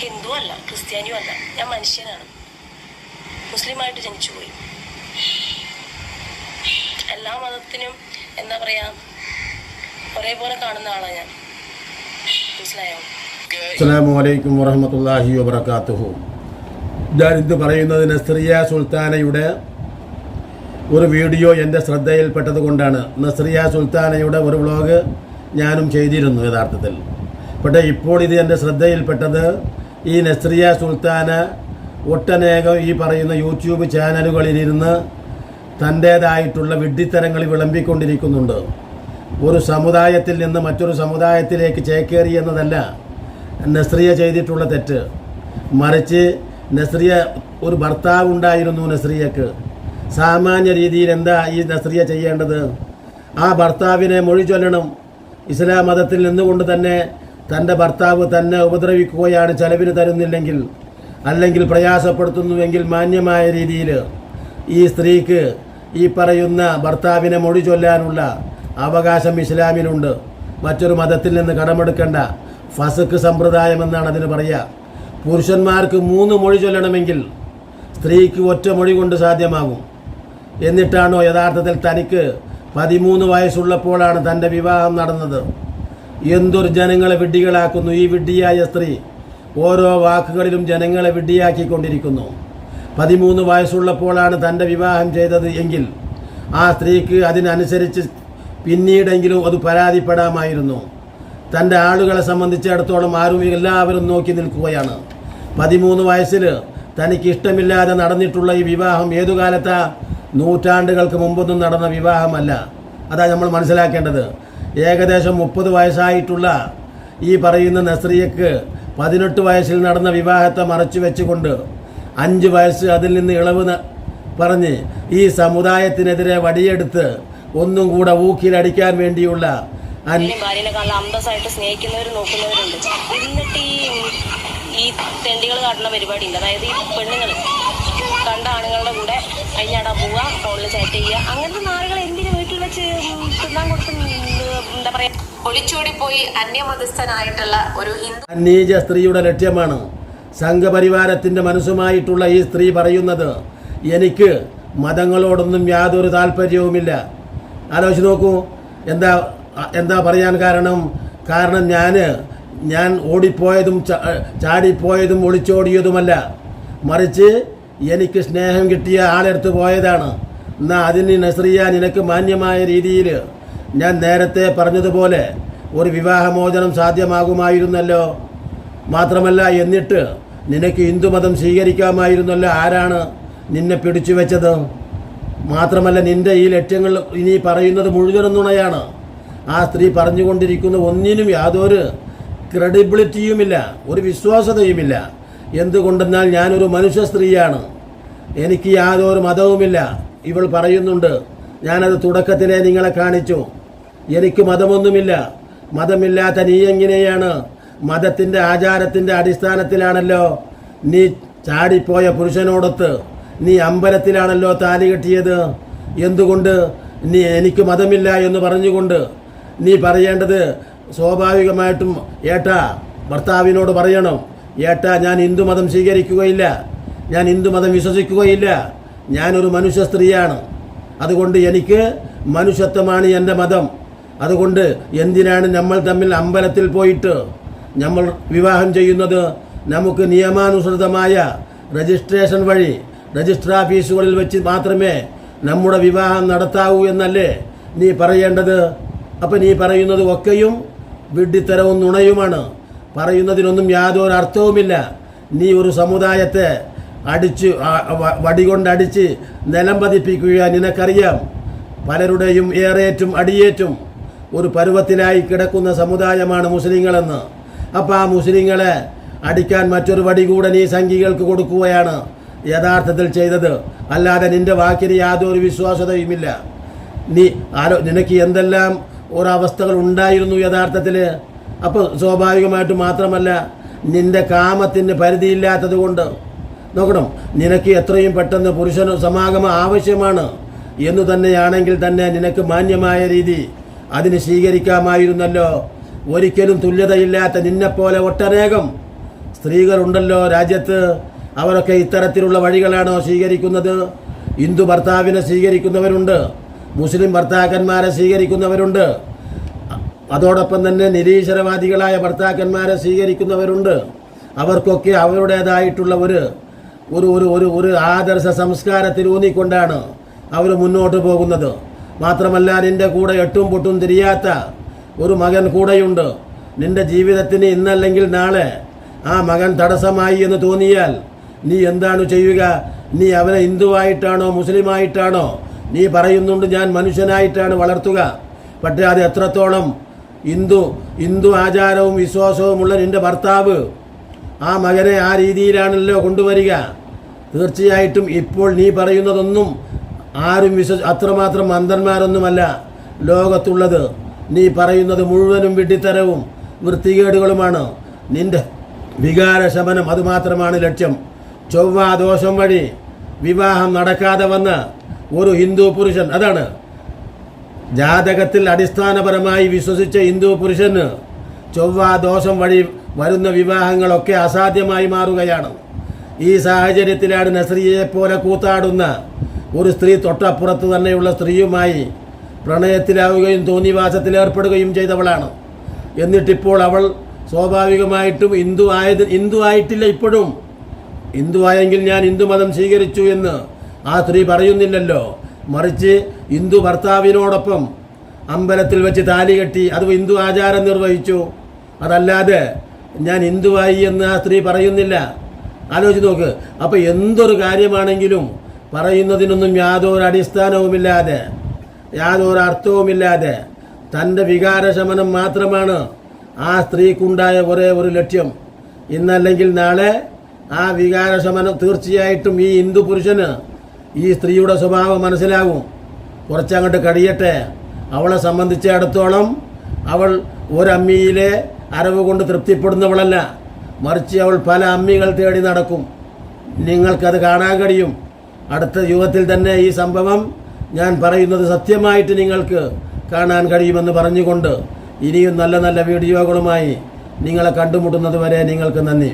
ഹിന്ദു അല്ല ക്രിസ്ത്യാനിയും അല്ല. ഞാൻ മനുഷ്യനാണ്. മുസ്ലിമായിട്ട് ജനിച്ചു പോയി. എല്ലാ മതത്തിനും എന്താ പറയാ ഒരേപോലെ കാണുന്ന ആളാണ് ഞാൻ. മനസ്സിലായോ? അസ്സാമലൈക്കും വറഹമത്തല്ലാഹി വബർക്കാത്തുഹു ഇന്ന് പറയുന്നത് നസ്രിയ സുൽത്താനയുടെ ഒരു വീഡിയോ എന്റെ ശ്രദ്ധയിൽപ്പെട്ടത് കൊണ്ടാണ്. നസ്രിയ സുൽത്താനയുടെ ഒരു വ്ളോഗ് ഞാനും ചെയ്തിരുന്നു യഥാർത്ഥത്തിൽ. പക്ഷേ ഇപ്പോൾ ഇത് എന്റെ ശ്രദ്ധയിൽപ്പെട്ടത് ഈ നസ്രിയ സുൽത്താന ഒട്ടനേകം ഈ പറയുന്ന യൂട്യൂബ് ചാനലുകളിലിരുന്ന് തന്റേതായിട്ടുള്ള വിഡ്ഢിത്തരങ്ങൾ വിളമ്പിക്കൊണ്ടിരിക്കുന്നുണ്ട്. ഒരു സമുദായത്തിൽ നിന്ന് മറ്റൊരു സമുദായത്തിലേക്ക് ചേക്കേറി എന്നതല്ല നസ്രിയ ചെയ്തിട്ടുള്ള തെറ്റ്. മറിച്ച് നസ്രിയ ഒരു ഭർത്താവ് ഉണ്ടായിരുന്നു നസ്രിയക്ക്. സാമാന്യ രീതിയിൽ എന്താ ഈ നസ്രിയ ചെയ്യേണ്ടത്? ആ ഭർത്താവിനെ മൊഴി ചൊല്ലണം. ഇസ്ലാം മതത്തിൽ നിന്നുകൊണ്ട് തന്നെ തന്റെ ഭർത്താവ് തന്നെ ഉപദ്രവിക്കുകയാണ് ചെലവിന് തരുന്നില്ലെങ്കിൽ അല്ലെങ്കിൽ പ്രയാസപ്പെടുത്തുന്നുവെങ്കിൽ മാന്യമായ രീതിയിൽ ഈ സ്ത്രീക്ക് ഈ പറയുന്ന ഭർത്താവിനെ മൊഴി ചൊല്ലാനുള്ള അവകാശം ഇസ്ലാമിലുണ്ട്. മറ്റൊരു മതത്തിൽ നിന്ന് കടമെടുക്കേണ്ട ഫസക്ക് സമ്പ്രദായം എന്നാണ് അതിന് പറയുക. പുരുഷന്മാർക്ക് മൂന്ന് മൊഴി ചൊല്ലണമെങ്കിൽ സ്ത്രീക്ക് ഒറ്റ മൊഴി കൊണ്ട് സാധ്യമാകും. എന്നിട്ടാണോ യഥാർത്ഥത്തിൽ തനിക്ക് പതിമൂന്ന് വയസ്സുള്ളപ്പോഴാണ് തന്റെ വിവാഹം നടന്നത്? എന്തൊരു ജനങ്ങളെ വിഡ്ഢികളാക്കുന്നു ഈ വിഡ്ഢിയായ സ്ത്രീ? ഓരോ വാക്കുകളിലും ജനങ്ങളെ വിഡ്ഢിയാക്കിക്കൊണ്ടിരിക്കുന്നു. പതിമൂന്ന് വയസ്സുള്ളപ്പോഴാണ് തന്റെ വിവാഹം ചെയ്തത് എങ്കിൽ ആ സ്ത്രീക്ക് അതിനനുസരിച്ച് പിന്നീടെങ്കിലും അത് പരാതിപ്പെടാമായിരുന്നു. തന്റെ ആളുകളെ സംബന്ധിച്ചിടത്തോളം ആരും എല്ലാവരും നോക്കി നിൽക്കുകയാണ്. പതിമൂന്ന് വയസ്സിൽ തനിക്ക് ഇഷ്ടമില്ലാതെ നടന്നിട്ടുള്ള ഈ വിവാഹം ഏതു കാലത്താ? നൂറ്റാണ്ടുകൾക്ക് മുമ്പൊന്നും നടന്ന വിവാഹമല്ല. അതാണ് നമ്മൾ മനസ്സിലാക്കേണ്ടത്. ഏകദേശം മുപ്പത് വയസ്സായിട്ടുള്ള ഈ പറയുന്ന നസ്രിയക്ക് പതിനെട്ട് വയസ്സിൽ നടന്ന വിവാഹത്തെ മറച്ചു വെച്ചുകൊണ്ട് അഞ്ച് വയസ്സ് അതിൽ നിന്ന് ഇളവ് പറഞ്ഞ് ഈ സമുദായത്തിനെതിരെ വടിയെടുത്ത് ഒന്നും കൂടെ ഊക്കിലടിക്കാൻ വേണ്ടിയുള്ള നോക്കുന്നവരുണ്ട്. എന്നിട്ട് ഈ അതായത് ഈ കണ്ട ആണുങ്ങളുടെ കൂടെ കഴിഞ്ഞാടാ പോവുക ഫോണിൽ ചാറ്റ് ചെയ്യുക. അങ്ങനത്തെ നാളുകൾ എന്തിനു വീട്ടിൽ വെച്ച് തിന്നാൻ ഉം എന്താ പറയാ ഒളിച്ചോടിപ്പോയി അന്യമതസ്ഥനായിട്ടുള്ള ഒരു ഹിന്ദു നീച സ്ത്രീയുടെ ലക്ഷ്യമാണ് സംഘപരിവാരത്തിന്റെ മനസ്സുമായിട്ടുള്ള ഈ സ്ത്രീ പറയുന്നത്. എനിക്ക് മതങ്ങളോടൊന്നും യാതൊരു താല്പര്യവുമില്ല. ആലോചിച്ച് നോക്കൂ. എന്താ എന്താ പറയാൻ കാരണം? കാരണം ഞാൻ ഞാൻ ഓടിപ്പോയതും ചാടിപ്പോയതും ഒളിച്ചോടിയതുമല്ല. മറിച്ച് എനിക്ക് സ്നേഹം കിട്ടിയ ആളെടുത്ത് പോയതാണ്. എന്നാൽ അതിന് നസ്രിയ നിനക്ക് മാന്യമായ രീതിയിൽ ഞാൻ നേരത്തെ പറഞ്ഞതുപോലെ ഒരു വിവാഹമോചനം സാധ്യമാകുമായിരുന്നല്ലോ. മാത്രമല്ല എന്നിട്ട് നിനക്ക് ഹിന്ദുമതം സ്വീകരിക്കാമായിരുന്നല്ലോ. ആരാണ് നിന്നെ പിടിച്ചു വെച്ചത്? മാത്രമല്ല നിന്റെ ഈ ലക്ഷ്യങ്ങൾ ഇനി പറയുന്നത് മുഴുവനും നുണയാണ്. ആ സ്ത്രീ പറഞ്ഞുകൊണ്ടിരിക്കുന്ന ഒന്നിനും യാതൊരു ക്രെഡിബിലിറ്റിയുമില്ല ഒരു വിശ്വാസതയുമില്ല. എന്തുകൊണ്ടെന്നാൽ ഞാനൊരു മനുഷ്യ സ്ത്രീയാണ്. എനിക്ക് യാതൊരു മതവുമില്ല. ഇവൾ പറയുന്നുണ്ട് ഞാനത് തുടക്കത്തിലേ നിങ്ങളെ കാണിച്ചു. എനിക്ക് മതമൊന്നുമില്ല. മതമില്ലാത്ത നീ എങ്ങനെയാണ്? മതത്തിന്റെ ആചാരത്തിന്റെ അടിസ്ഥാനത്തിലാണല്ലോ നീ ചാടിപ്പോയ പുരുഷനോടൊത്ത് നീ അമ്പലത്തിലാണല്ലോ താലി കെട്ടിയത്. എന്തുകൊണ്ട് നീ എനിക്ക് മതമില്ല എന്ന് പറഞ്ഞുകൊണ്ട് നീ പറയേണ്ടത് സ്വാഭാവികമായിട്ടും ഏട്ടാ ഭർത്താവിനോട് പറയണം. ഏട്ടാ ഞാൻ ഹിന്ദുമതം സ്വീകരിക്കുകയില്ല. ഞാൻ ഹിന്ദുമതം വിശ്വസിക്കുകയില്ല. ഞാനൊരു മനുഷ്യ സ്ത്രീയാണ്. അതുകൊണ്ട് എനിക്ക് മനുഷ്യത്വമാണ് എന്റെ മതം. അതുകൊണ്ട് എന്തിനാണ് നമ്മൾ തമ്മിൽ അമ്പലത്തിൽ പോയിട്ട് നമ്മൾ വിവാഹം ചെയ്യുന്നത്? നമുക്ക് നിയമാനുസൃതമായ രജിസ്ട്രേഷൻ വഴി രജിസ്റ്റർ ഓഫീസുകളിൽ വെച്ച് മാത്രമേ നമ്മുടെ വിവാഹം നടത്താവൂ എന്നല്ലേ നീ പറയേണ്ടത്? അപ്പം നീ പറയുന്നത് ഒക്കെയും വിഡ്ഢിത്തരവും നുണയുമാണ്. പറയുന്നതിനൊന്നും യാതൊരു അർത്ഥവുമില്ല. നീ ഒരു സമുദായത്തെ അടിച്ച് വടികൊണ്ടടിച്ച് നിലം പതിപ്പിക്കുക നിനക്കറിയാം. പലരുടെയും ഏറേറ്റും അടിയേറ്റും ഒരു പരുവത്തിലായി കിടക്കുന്ന സമുദായമാണ് മുസ്ലിങ്ങളെന്ന്. അപ്പം ആ മുസ്ലിങ്ങളെ അടിക്കാൻ മറ്റൊരു വടി കൂടെ നീ സംഘികൾക്ക് കൊടുക്കുകയാണ്. യഥാർത്ഥത്തിൽ ചെയ്തത്. അല്ലാതെ നിന്റെ വാക്കിന് യാതൊരു വിശ്വാസതയുമില്ല. നീ ആരോ നിനക്ക് എന്തെല്ലാം ഒരവസ്ഥകൾ ഉണ്ടായിരുന്നു യഥാർത്ഥത്തിൽ അപ്പോൾ സ്വാഭാവികമായിട്ട് മാത്രമല്ല നിന്റെ കാമത്തിന് പരിധിയില്ലാത്തത് കൊണ്ട്. നോക്കണം നിനക്ക് എത്രയും പെട്ടെന്ന് പുരുഷന് സമാഗമം ആവശ്യമാണ്. എന്നു തന്നെയാണെങ്കിൽ തന്നെ നിനക്ക് മാന്യമായ രീതി. അതിന് സ്വീകരിക്കാമായിരുന്നല്ലോ. ഒരിക്കലും തുല്യതയില്ലാത്ത നിന്നെപ്പോലെ ഒട്ടനേകം സ്ത്രീകളുണ്ടല്ലോ രാജ്യത്ത്. അവരൊക്കെ ഇത്തരത്തിലുള്ള വഴികളാണോ സ്വീകരിക്കുന്നത്? ഹിന്ദു ഭർത്താവിനെ സ്വീകരിക്കുന്നവരുണ്ട്. മുസ്ലിം ഭർത്താക്കന്മാരെ സ്വീകരിക്കുന്നവരുണ്ട്. അതോടൊപ്പം തന്നെ നിരീശ്വരവാദികളായ ഭർത്താക്കന്മാരെ സ്വീകരിക്കുന്നവരുണ്ട്. അവർക്കൊക്കെ അവരുടേതായിട്ടുള്ള ഒരു ഒരു ഒരു ഒരു ആദർശ സംസ്കാരത്തിൽ ഊന്നിക്കൊണ്ടാണ് അവർ മുന്നോട്ട് പോകുന്നത്. മാത്രമല്ല നിന്റെ കൂടെ എട്ടും പൊട്ടും തിരിയാത്ത ഒരു മകൻ കൂടെയുണ്ട്. നിന്റെ ജീവിതത്തിന് ഇന്നല്ലെങ്കിൽ നാളെ ആ മകൻ തടസ്സമായി എന്ന് തോന്നിയാൽ നീ എന്താണ് ചെയ്യുക? നീ അവനെ ഹിന്ദുവായിട്ടാണോ മുസ്ലിമായിട്ടാണോ? നീ പറയുന്നുണ്ട് ഞാൻ മനുഷ്യനായിട്ടാണ് വളർത്തുക. പക്ഷേ അത് എത്രത്തോളം ഹിന്ദു ഹിന്ദു ആചാരവും വിശ്വാസവുമുള്ള നിന്റെ ഭർത്താവ് ആ മകനെ ആ രീതിയിലാണല്ലോ കൊണ്ടുവരിക. തീർച്ചയായിട്ടും ഇപ്പോൾ നീ പറയുന്നതൊന്നും ആരും വിശ്വ അത്രമാത്രം മന്ദന്മാരൊന്നുമല്ല ലോകത്തുള്ളത്. നീ പറയുന്നത് മുഴുവനും വിഡ്ഢിത്തരവും വൃത്തികേടുകളുമാണ്. നിന്റെ വികാര ശമനം അതുമാത്രമാണ് ലക്ഷ്യം. ചൊവ്വ ദോഷം വഴി വിവാഹം നടക്കാതെ വന്ന ഒരു ഹിന്ദു പുരുഷൻ അതാണ്. ജാതകത്തിൽ അടിസ്ഥാനപരമായി വിശ്വസിച്ച ഹിന്ദു പുരുഷന് ചൊവ്വ ദോഷം വഴി വരുന്ന വിവാഹങ്ങളൊക്കെ അസാധ്യമായി മാറുകയാണ്. ഈ സാഹചര്യത്തിലാണ് നസ്രിയെ പോലെ കൂത്താടുന്ന ഒരു സ്ത്രീ തൊട്ടപ്പുറത്ത് തന്നെയുള്ള സ്ത്രീയുമായി പ്രണയത്തിലാവുകയും തോന്നിവാസത്തിലേർപ്പെടുകയും ചെയ്തവളാണ്. എന്നിട്ടിപ്പോൾ അവൾ സ്വാഭാവികമായിട്ടും ഹിന്ദു ആയത് ഹിന്ദു ആയിട്ടില്ല ഇപ്പോഴും. ഹിന്ദു ആയെങ്കിൽ ഞാൻ ഹിന്ദു മതം സ്വീകരിച്ചു എന്ന് ആ സ്ത്രീ പറയുന്നില്ലല്ലോ. മറിച്ച് ഹിന്ദു ഭർത്താവിനോടൊപ്പം അമ്പലത്തിൽ വെച്ച് താലി കെട്ടി അത് ഹിന്ദു ആചാരം നിർവഹിച്ചു. അതല്ലാതെ ഞാൻ ഹിന്ദുവായി എന്ന് ആ സ്ത്രീ പറയുന്നില്ല. ആലോചിച്ച് നോക്ക്. അപ്പോൾ എന്തൊരു കാര്യമാണെങ്കിലും പറയുന്നതിനൊന്നും യാതൊരു അടിസ്ഥാനവുമില്ലാതെ യാതൊരു അർത്ഥവുമില്ലാതെ തന്റെ വികാരശമനം മാത്രമാണ് ആ സ്ത്രീക്കുണ്ടായ ഒരേ ഒരു ലക്ഷ്യം. ഇന്നല്ലെങ്കിൽ നാളെ ആ വികാരശമനം തീർച്ചയായിട്ടും ഈ ഹിന്ദു പുരുഷന് ഈ സ്ത്രീയുടെ സ്വഭാവം മനസ്സിലാകും. കുറച്ചങ്ങോട്ട് കഴിയട്ടെ അവളെ സംബന്ധിച്ചിടത്തോളം അവൾ ഒരമ്മിയിലെ അറിവ് കൊണ്ട് തൃപ്തിപ്പെടുന്നവളല്ല. മറിച്ച് അവൾ പല അമ്മികൾ തേടി നടക്കും. നിങ്ങൾക്കത് കാണാൻ കഴിയും. അടുത്ത യുഗത്തിൽ തന്നെ ഈ സംഭവം ഞാൻ പറയുന്നത് സത്യമായിട്ട് നിങ്ങൾക്ക് കാണാൻ കഴിയുമെന്ന് പറഞ്ഞുകൊണ്ട് ഇനിയും നല്ല നല്ല വീഡിയോകളുമായി നിങ്ങളെ കണ്ടുമുട്ടുന്നത് വരെ നിങ്ങൾക്ക് നന്ദി.